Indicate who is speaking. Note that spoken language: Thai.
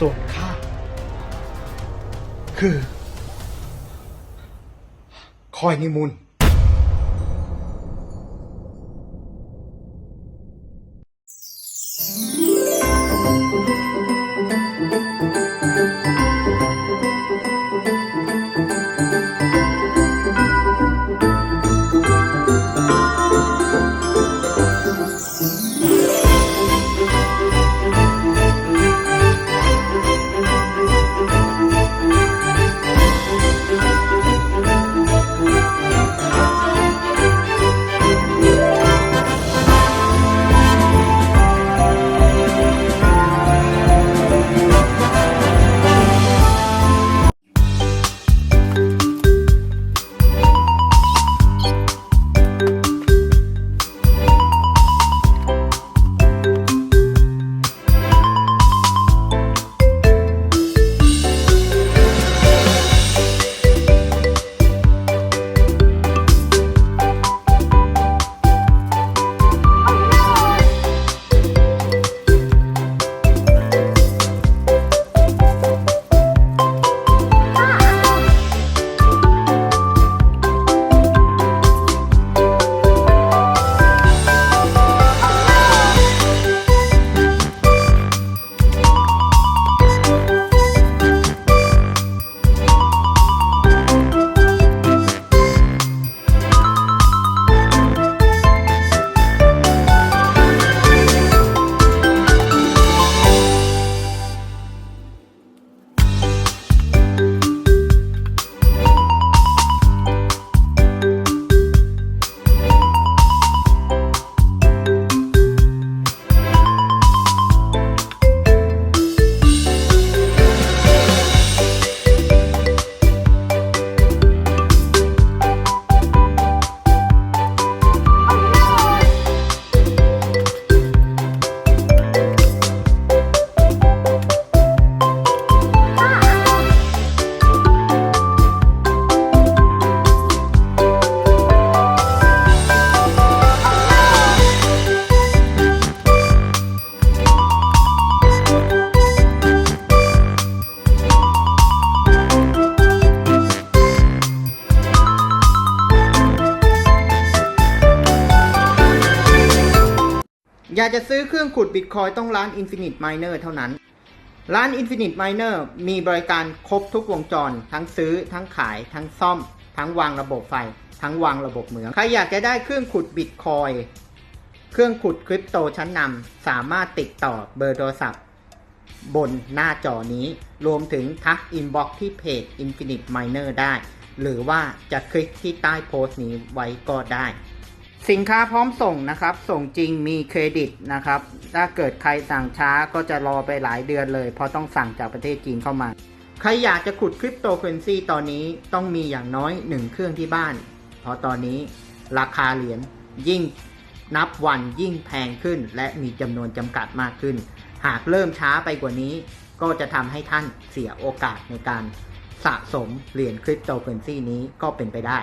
Speaker 1: ส่วนข้าคือ คอยนิมุน อยากจะซื้อเครื่องขุดบิตคอยต้องร้าน Infinite Miner เท่านั้น ร้าน Infinite Miner มีบริการครบทุกวงจร ทั้งซื้อ ทั้งขาย ทั้งซ่อม ทั้งวางระบบไฟ ทั้งวางระบบเหมือง ใครอยากจะได้เครื่องขุดบิตคอยเครื่องขุดคริปโตชั้นนำสามารถติดต่อเบอร์โทรศัพท์ บนหน้าจอนี้ รวมถึงทักอินบ็อกที่เพจ Infinite Miner ได้ หรือว่าจะคลิกที่ใต้โพสต์นี้ไว้ก็ได้ สินค้าพร้อมส่งนะครับ ส่งจริงมีเครดิตนะครับ ถ้าเกิดใครสั่งช้าก็จะรอไปหลายเดือนเลย เพราะต้องสั่งจากประเทศจีนเข้ามา ใครอยากจะขุดคริปโตเคอเรนซีตอนนี้ต้องมีอย่างน้อยหนึ่งเครื่องที่บ้าน เพราะตอนนี้ราคาเหรียญยิ่งนับวันยิ่งแพงขึ้น และมีจำนวนจำกัดมากขึ้น หากเริ่มช้าไปกว่านี้ ก็จะทำให้ท่านเสียโอกาสในการสะสมเหรียญคริปโตเคอเรนซีนี้ก็เป็นไปได้